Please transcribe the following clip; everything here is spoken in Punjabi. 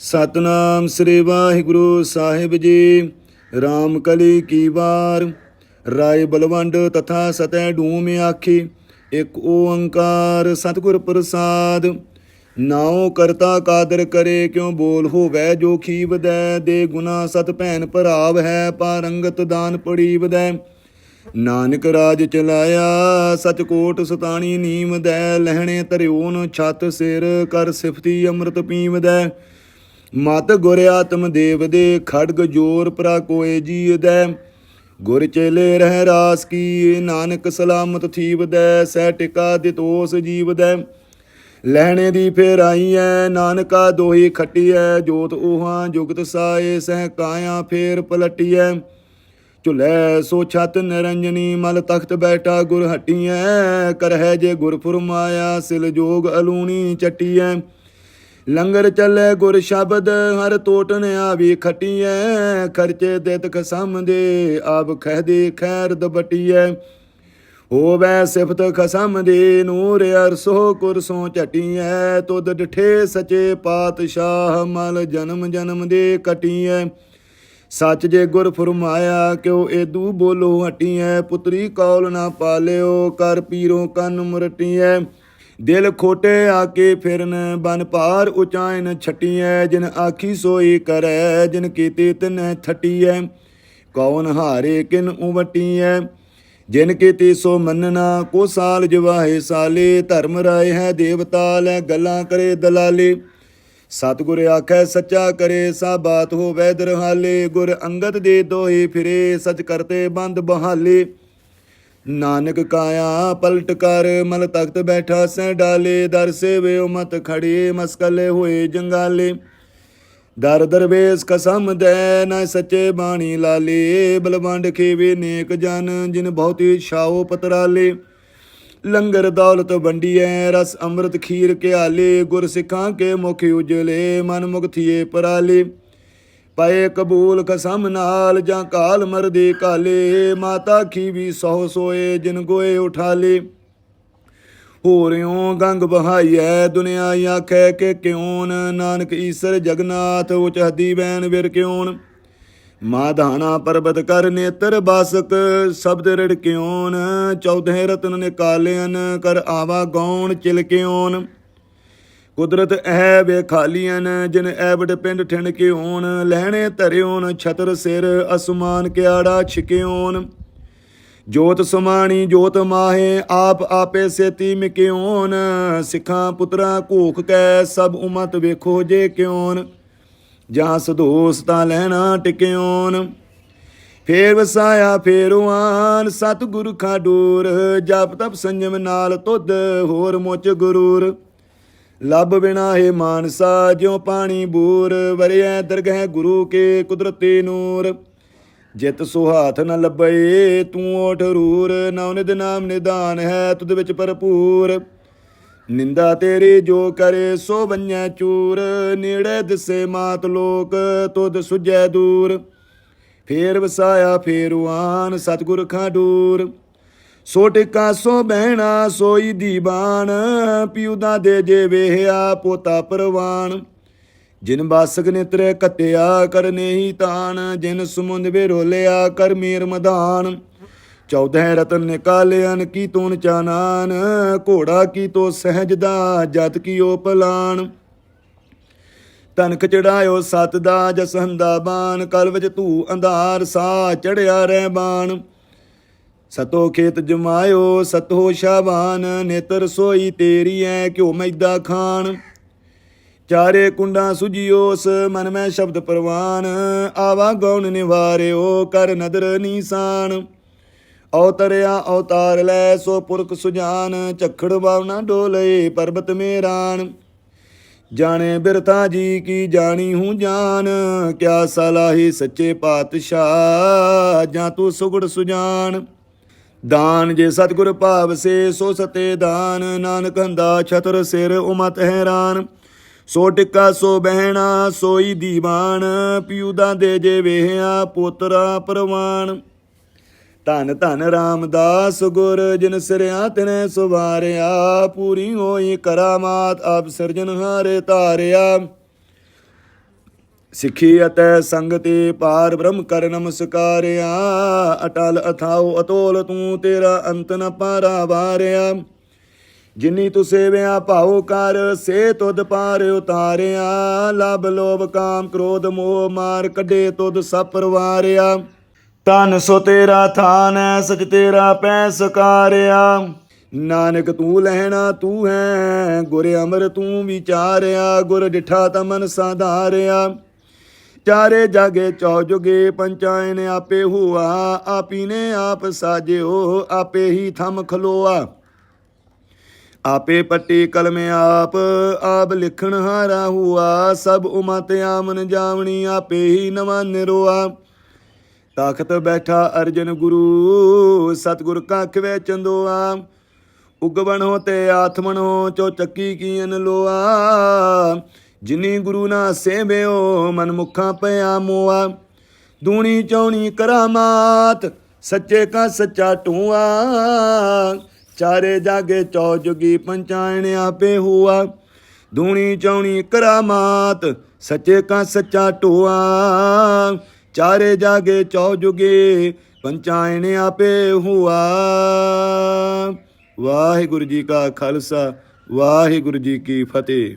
ਸਤਨਾਮ ਸ੍ਰੀ ਵਾਹਿਗੁਰੂ ਸਾਹਿਬ ਜੀ। RAM ਕਲੀ ਕੀ ਵਾਰ। ਰਾਏ ਬਲਵੰਡ ਤਥਾ ਸਤੈ ਡੂਮ ਆਖੀ। ਇੱਕ ਓੰਕਾਰ ਸਤਿਗੁਰ ਪ੍ਰਸਾਦ। ਨਾਉ ਕਰਤਾ ਕਾਦਰ ਕਰੇ ਕਿਉ ਬੋਲ ਹੋਵੈ ਜੋ ਖੀਵਦੈ। ਦੇ ਗੁਨਾ ਸਤ ਭੈਣ ਭਰਾਵ ਹੈ ਪਾਰੰਗਤ ਦਾਨ ਪੜੀ ਵਦੈ ਨਾਨਕ ਰਾਜ ਚਲਾਇਆ ਸਚ ਕੋਟ ਸਤਾਣੀ ਨੀਮ ਦੈ ਲਹਿਣੇ ਧਰਿਓਨ ਛਤ ਸਿਰ ਕਰ ਸਿਫਤੀ ਅੰਮ੍ਰਿਤ ਪੀਵਦੈ। ਮਤ ਗੁਰ ਆਤਮ ਦੇਵ ਦੇ ਖੜਗ ਜੋਰ ਪਰਾ ਕੋਏ ਜੀਦੈ ਗੁਰ ਚੇਲੇ ਰਹਿ ਰਾਸ ਕੀ ਨਾਨਕ ਸਲਾਮਤ ਥੀਵਦੈ, ਸਹਿ ਟਿਕਾ ਦਿਤੋਸ ਜੀਵਦੈ। ਲਹਿਣੇ ਦੀ ਫੇਰ ਆਈ ਐ ਨਾਨਕਾ ਦੋਹੀ ਖੱਟੀਐ, ਜੋਤ ਉਹਾਂ ਜੁਗਤ ਸਾਏ, ਸਹਿ ਕਾਇਆ ਫੇਰ ਪਲਟੀਐ। ਝੁਲੇ ਸੋ ਛਤ ਨਿਰੰਜਨੀ, ਮਲ ਤਖਤ ਬੈਠਾ ਗੁਰ ਹਟੀਐ। ਕਰਹਿ ਜੇ ਗੁਰ ਫੁਰਮਾਇਆ ਸਿਲ ਜੋਗ ਅਲੂਣੀ ਚਟੀਐ। ਲੰਗਰ ਚੱਲੇ ਗੁਰ ਸ਼ਬਦ, ਹਰ ਟੋਟਨ ਆਵੀ ਖਟੀਐ। ਖਰਚੇ ਦੇਤ ਖਸਮ ਦੇ ਆਪ ਖਹਿ ਦੇ ਖੈਰ ਦਬਟੀਐ। ਹੋਵੈ ਸਿਫਤ ਖਸਮ ਦੇ ਨੂਰ ਅਰਸੋ ਕੁਰਸੋਂ ਝਟੀਐ। ਤੁਧ ਡਠੇ ਸਚੇ ਪਾਤਸ਼ਾਹ, ਮਲ ਜਨਮ ਜਨਮ ਦੇ ਕਟੀਐ। ਸੱਚ ਜੇ ਗੁਰ ਫਰਮਾਇਆ, ਕਿਉ ਏਦੂ ਬੋਲੋ ਹਟੀਐ। ਪੁਤਰੀ ਕੌਲ ਨਾ ਪਾਲਿਓ, ਕਰ ਪੀਰੋ ਕੰਨ ਮੁਰਟੀਐ। ਦਿਲ ਖੋਟੇ ਆਕੇ ਫਿਰਨ, ਬਨ ਪਾਰ ਉਚਾਇਨ ਛਟੀਐ, ਜਿਨ ਆਖੀ ਸੋਈ ਕਰੈ, ਜਿਨ ਕੀਤੇ ਤਿਨੈ ਥਟੀਐ ਕੌਣ ਹਾਰੇ ਕਿਨ ਉਵਟੀਐ? ਜਿਨ ਕੀਤੇ ਸੋ ਮੰਨਣਾ, ਕੋ ਸਾਲ ਜਵਾਹੇ ਸਾਲੇ? ਧਰਮ ਰਾਏ ਹੈ ਦੇਵਤਾ, ਲੈ ਗੱਲਾਂ ਕਰੇ ਦਲਾਲੇ। ਸਤਿਗੁਰ ਆਖੈ, ਸੱਚਾ ਕਰੇ ਸਾ ਬਾਤ ਹੋਵੈ ਦਰਹਾਲੇ। ਗੁਰ ਅੰਗਦ ਦੇ ਦੋਹੇ ਫਿਰੇ, ਸਚ ਕਰਤੇ ਬੰਦ ਬਹਾਲੇ। ਨਾਨਕ ਕਾਇਆ, ਪਲਟ ਕਰ, ਮਲ ਤਖਤ ਬੈਠਾ ਸੈ ਡਾਲੇ, ਦਰ ਸੇਵੇ ਮਤ ਖੜੇ, ਮਸਕਲੇ ਹੋਏ ਜੰਗਾਲੇ। ਦਰ ਦਰਵੇਸ ਕਸਮ ਦੈ ਨਾ ਸੱਚੇ ਬਾਣੀ ਲਾਲੇ, ਬਲਵੰਡ ਖੇਵੇ ਨੇਕ ਜਨ, ਜਿਨ ਬਹੁਤੀ ਛਾਓ ਪਤਰਾਲੇ। ਲੰਗਰ ਦੌਲਤ ਵੰਡੀਐ, ਰਸ ਅੰਮ੍ਰਿਤ ਖੀਰ ਕਿਆਲੇ ਗੁਰ ਸਿੱਖਾਂ ਕੇ ਮੁਖ ਉਜਲੇ, ਮਨ ਮੁਕਥੀਏ ਪਰਾਲੇ। ਪਏ ਕਬੂਲ ਕਸਮ ਨਾਲ ਜਾਂ ਕਾਲ ਮਰਦੇ ਕਾਲੇ, ਮਾਤਾ ਖੀਵੀ ਸਹੁ ਸੋਏ ਜਿਨ ਗੋਏ ਉਠਾਲੇ। ਹੋਰਿਓ ਗੰਗ ਬਹਾਈਐ, ਦੁਨੀਆ ਆਖੈ ਕਿ ਕਿਉਨ ਨਾਨਕ ਈਸਰ ਜਗਨਾਥ, ਉਚ ਹਦੀ ਬੈਨ ਵਿਰ ਕਿਉਨ ਮਾਧਾਣਾ ਪਰਬਤ ਕਰ ਨੇਤਰ ਬਾਸਕ, ਸ਼ਬਦ ਰੜ ਕਿਉਨ ਚੌਧੇ ਰਤਨ ਨਿਕਾਲਿਆਨ ਕਰ ਆਵਾ ਗੌਣ ਚਿਲਕਿਉਨ ਕੁਦਰਤ ਐ ਵੇਖਾਲੀਆਂ ਜਿਨ ਐਵਡ ਪਿੰਡ ਠਿਣ ਕੇ ਹੋਣ, ਲਹਿਣੇ ਧਰਿਓਨ, ਛਤਰ ਸਿਰ ਅਸਮਾਨ ਕਿਆੜਾ ਛਿਕਿਓਨ। ਜੋਤ ਸਮਾਣੀ, ਜੋਤ ਮਾਹੇ, ਆਪ ਆਪੇ ਸੇਤੀ ਮਿਕਿਓਨ। ਸਿੱਖਾਂ ਪੁੱਤਰਾ ਘੂਕ ਕੈ, ਸਭ ਉਮਤ ਵੇਖੋ ਜੇ ਕਿਉਨ। ਜਾਂ ਸਦੋਸ ਤਾਂ ਲੈਣਾ ਟਿਕਿਓਨ। ਫੇਰ ਵਸਾਇਆ ਫੇਰਵਾਨ ਸਤਿਗੁਰੂ ਖਾਡੂਰ, ਜਪ ਤਪ ਸੰਜਮ ਨਾਲ ਤੁਧ ਹੋਰ ਮੁਚ ਗੁਰੂਰ। ਲੱਭ ਬਿਨਾ ਹੈ ਮਾਨਸਾ, ਜਿਉ ਪਾਣੀ ਬੂਰ ਵਰਿਐ ਦਰਗਹਿ ਗੁਰੂ ਕੇ ਕੁਦਰਤੀ ਨੂਰ। ਜਿਤ ਸੁਹਾਥ ਨ ਲੱਭੇ ਤੂੰ ਓਠ ਰੂਰ ਨਵਨਿਦ ਨਾਮ ਨਿਦਾਨ ਹੈ, ਤੁਧ ਵਿੱਚ ਭਰਪੂਰ। ਨਿੰਦਾ ਤੇਰੀ ਜੋ ਕਰੇ, ਸੋ ਬੰਨੈ ਚੂਰ। ਨੇੜੇ ਦਿਸੇ ਮਾਤ ਲੋਕ, ਤੁਧ ਸੁਜੈ ਦੂਰ। ਫੇਰ ਵਸਾਇਆ ਫੇਰਵਾਨ ਸਤਿਗੁਰ ਖਾਡੂਰ ਸੋ ਟਿਕਾ, ਸੋ ਬਹਿਣਾ, ਸੋਈ ਦੀਵਾਨ ਪਿਉਦਾ ਦੇ ਜੇ ਵੇਹਿਆ ਪੋਤਾ ਪਰਵਾਨ। ਜਿਨ ਬਾਸਕ ਨਿਤਰੇ ਕਤਿਆ ਕਰਨੇ ਹੀ ਤਾਨ, ਜਿਨ ਸਮੁੰਦ ਵੇ ਰੋਲਿਆ ਕਰ ਮੇਰ ਮਦਾਨ। ਚੌਦਹ ਰਤਨ ਨਿਕਾਲਿਆਨ ਕੀ ਤੂਨ ਚਾਨਾਨ ਘੋੜਾ ਕੀ ਤੋ ਸਹਿਜਦਾ, ਜਤ ਕੀ ਓ ਪਲਾਨ। ਤਨਕ ਚੜਾਇਓ ਸਤ ਦਾ ਜਸਹੰਦਾ ਬਾਣ ਕਲ ਵਿੱਚ ਧੂ ਅੰਧਾਰ ਸਾ ਚੜਿਆ ਰਹਿ ਬਾਣ ਸਤੋ ਖੇਤ ਜਮਾਇਓ, ਸਤੋ ਸ਼ਾਬਾਨ, ਨੇਤਰ ਸੋਈ ਤੇਰੀ ਐ ਕਿਉ ਮੈਦਾ ਖਾਣ। ਚਾਰੇ ਕੁੰਡਾਂ ਸੁਜਿਓਸ ਮਨ ਮੈਂ ਸ਼ਬਦ ਪ੍ਰਵਾਨ। ਆਵਾ ਗੌਣ ਨਿਵਾਰਿਓ, ਕਰ ਨਦਰ ਨੀਸਾਨ। ਔਤਰਿਆ ਔਤਾਰ ਲੈ, ਸੋ ਪੁਰਖ ਸੁਜਾਨ, ਝਖੜ ਬਾਵਨਾ ਡੋਲੇ, ਪਰਬਤ ਮੇਰਾਨ। ਜਾਣੇ ਬਿਰਤਾ ਜੀ ਕੀ ਜਾਣੀ ਹੂੰ ਜਾਨ, ਕਿਆ ਸਲਾਹੀ ਸੱਚੇ ਪਾਤਸ਼ਾਹ, ਜਾਂ ਤੂੰ ਸੁਗੜ ਸੁਜਾਨ। ਦਾਨ ਜੇ ਸਤਿਗੁਰ ਭਾਵ ਸੇ, ਸੋ ਸਤੇ ਦਾਨ। ਨਾਨਕ ਹੰਦਾ ਛਤਰ ਸਿਰ, ਉਮਤ ਹੈਰਾਨ। ਸੋ ਟਿੱਕਾ, ਸੋ ਬਹਿਣਾ, ਸੋਈ ਦੀਵਾਨ। ਪਿਉਦਾ ਦੇ ਜੇ ਵੇਹਿਆ, ਪੋਤਰਾ ਪਰਵਾਨ। ਧਨ ਧਨ ਰਾਮਦਾਸ ਗੁਰ, ਜਿਨ ਸਿਰਿਆ ਤਨੇ ਸੁਵਾਰਿਆ। ਪੂਰੀ ਹੋਈ ਕਰਾਮਾਤ, ਆਪ ਸਿਰਜਨਹਾਰੇ ਤਾਰਿਆ ਸਿੱਖੀ ਅਤੇ ਸੰਗਤੀ ਪਾਰ ਬ੍ਰਹਮ ਕਰ ਨਮਸਕਾਰਿਆ। ਅਟਲ ਅਥਾਉ ਅਤੋਲ ਤੂੰ ਤੇਰਾ ਅੰਤ ਨ ਪਾਰਾ ਵਾਰਿਆ। ਜਿਨੀ ਤੂੰ ਸੇਵਿਆ ਭਾਉ ਕਰ, ਸੇ ਤੁਧ ਪਾਰ ਉਤਾਰਿਆ। ਲਬ ਲੋਭ ਕਾਮ ਕ੍ਰੋਧ ਮੋਹ ਮਾਰ ਕੱਢੇ ਤੁਧ ਸਭ ਪਰਵਾਰਿਆ। ਤਨ ਸੋ ਤੇਰਾ ਥਾਨ ਹੈ, ਸਚ ਤੇਰਾ ਪੈ ਸਕਾਰਿਆ ਨਾਨਕ ਤੂੰ ਲੈਣਾ ਤੂੰ ਹੈ, ਗੁਰ ਅਮਰ ਤੂੰ ਵਿਚਾਰਿਆ। ਗੁਰ ਡਿਠਾ ਤਮਨ ਸਾਧਾਰਿਆ। ਚਾਰੇ ਜਾਗੇ ਚੌ ਜੁਗੇ ਪੰਚਾਇਨ ਆਪੇ ਹੁਆ, ਆਪੀ ਨੇ ਆਪ ਸਾਜਿਓ, ਆਪੇ ਹੀ ਥਮ ਖਲੋਆ। ਆਪੇ ਪੱਟੀ ਕਲਮ ਆਪ ਆਪ ਲਿਖਣ ਹਾਰਾ ਹੁਆ, ਸਭ ਉਮਤ ਆਮਨ ਜਾਵਣੀ ਆਪੇ ਹੀ ਨਵਾਂ ਨਿਰੋਆ। ਤਖਤ ਬੈਠਾ ਅਰਜਨ ਗੁਰੂ, ਸਤਗੁਰ ਕਖ ਵੇ ਚੰਦੋਆ। ਉਗਵਣੋ ਤੇ ਆਤਮਣੋ ਚੋ ਚੱਕੀ ਕੀਨ ਲੋਆ। ਜਿਨੀ ਗੁਰੂ ਨਾ ਸੇਵਿਓ, ਮਨ ਮੁਖਾਂ ਪਿਆ ਮੋਆ। ਦੂਣੀ ਚੌਣੀ ਕਰਾਮਾਤ ਸੱਚੇ ਕਾ ਸੱਚਾ ਟੂਆ। ਚਾਰੇ ਜਾਗੇ ਚੌ ਜੁਗੀ ਪੰਚਾਇਣ ਆਪੇ ਹੁਆ। ਦੂਣੀ ਚੌਣੀ ਕਰਾਮਾਤ ਸੱਚੇ ਕਾ ਸੱਚਾ ਟੂਆ। ਚਾਰੇ ਜਾਗੇ ਚੌ ਜੁਗੇ ਪੰਚਾਇਣ ਆਪੇ ਹੁਆ। ਵਾਹਿਗੁਰੂ ਜੀ ਕਾ ਖਾਲਸਾ, ਵਾਹਿਗੁਰੂ ਜੀ ਕੀ ਫਤਿਹ।